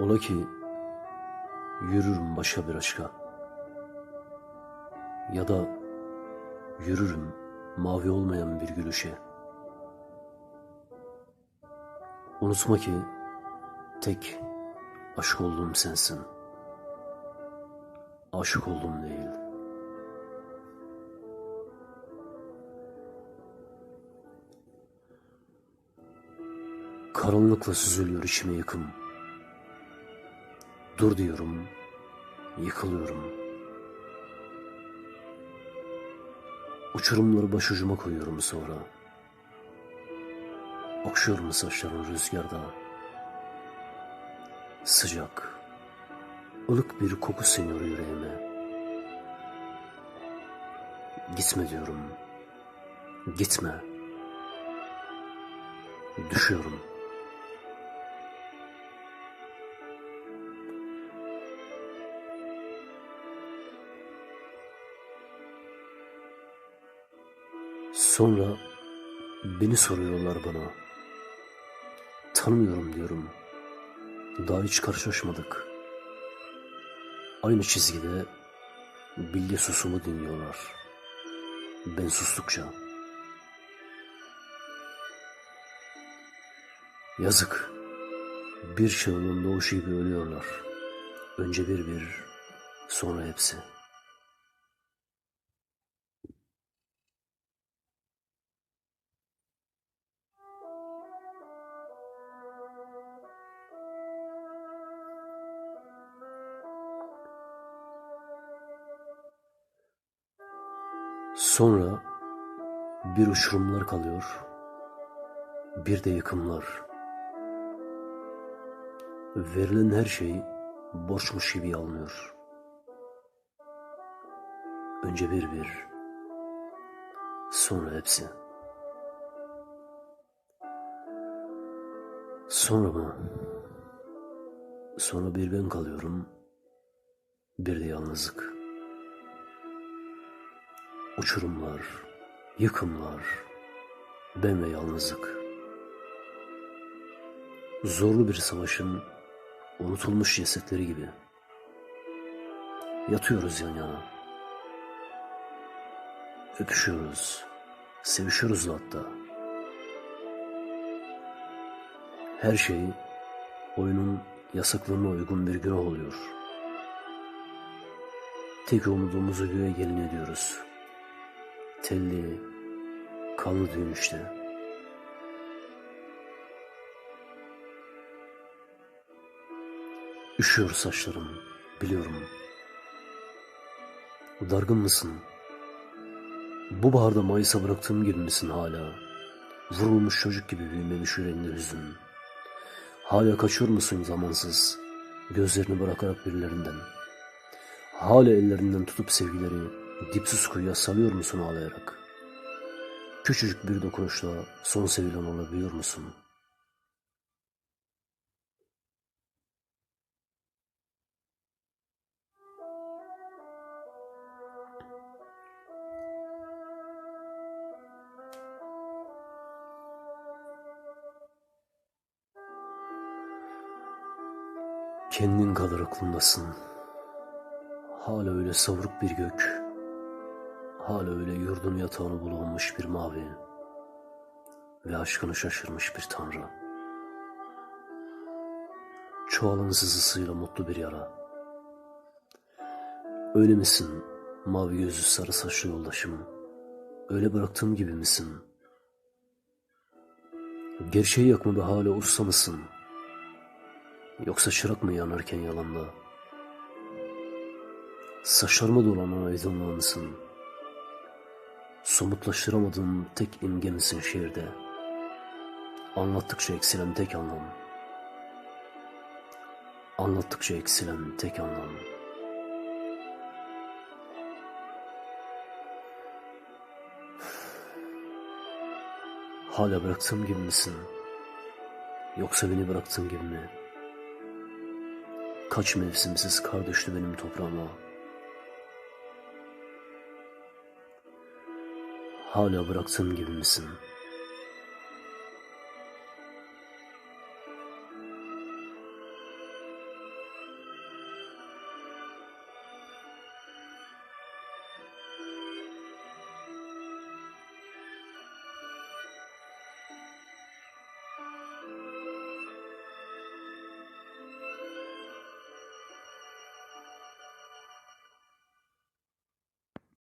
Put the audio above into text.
Ola ki yürürüm başka bir aşka. Ya da yürürüm mavi olmayan bir gülüşe. Unutma ki tek aşk olduğum sensin. Aşık olduğum değil. Karanlıkla süzülüyor içime yıkım. Dur diyorum, yıkılıyorum. Uçurumları başucuma koyuyorum sonra. Okşuyorum saçların rüzgarda. Sıcak, ılık bir koku siniyor yüreğime. Gitme diyorum. Gitme. Düşüyorum. Sonra beni soruyorlar bana. Tanımıyorum diyorum. Daha hiç karşılaşmadık. Aynı çizgide bilge susumu dinliyorlar. Ben sustukça. Yazık. Bir çığlığın doğuşu gibi ölüyorlar. Önce bir bir, sonra hepsi. Sonra bir uçurumlar kalıyor, bir de yıkımlar. Verilen her şey borçmuş gibi alınıyor. Önce bir bir, sonra hepsi. Sonra mı? Sonra bir ben kalıyorum, bir de yalnızlık. Uçurumlar, yıkımlar, ben ve yalnızlık. Zorlu bir savaşın unutulmuş cesetleri gibi. Yatıyoruz yan yana. Öpüşüyoruz, sevişiyoruz da hatta. Her şey oyunun yasaklarına uygun bir günah oluyor. Tek umudumuzu göğe gelin ediyoruz. Telli, kanlı işte. Üşüyor saçlarım, biliyorum. Dargın mısın? Bu baharda Mayıs'a bıraktığım gibi misin hala? Vurulmuş çocuk gibi büyümemiş yüreğinde hüzün. Hala kaçıyor musun zamansız, gözlerini bırakarak birilerinden? Hala ellerinden tutup sevgileri dipsiz kuyuya salıyor musun ağlayarak? Küçücük bir dokunuşla son sevilen olabiliyor musun? Kendin kadar aklındasın. Hala öyle savruk bir gök. Hala öyle yurdun yatağını bulanmış bir mavi. Ve aşkını şaşırmış bir tanrı. Çoğalın sızısıyla mutlu bir yara. Öyle misin mavi gözlü sarı saçlı yoldaşım? Öyle bıraktığım gibi misin? Gerçeği yakmada hala usta mısın? Yoksa çırak mı yanarken yalanda? Saçlarıma dolanan aydınlığa mısın? Somutlaştıramadığım tek imge misin şiirde? Anlattıkça eksilen tek anlam. Anlattıkça eksilen tek anlam. Hala bıraktığım gibi misin? Yoksa beni bıraktığın gibi mi? Kaç mevsimsiz kar düştü benim toprağıma. Hala bıraktığın gibi misin?''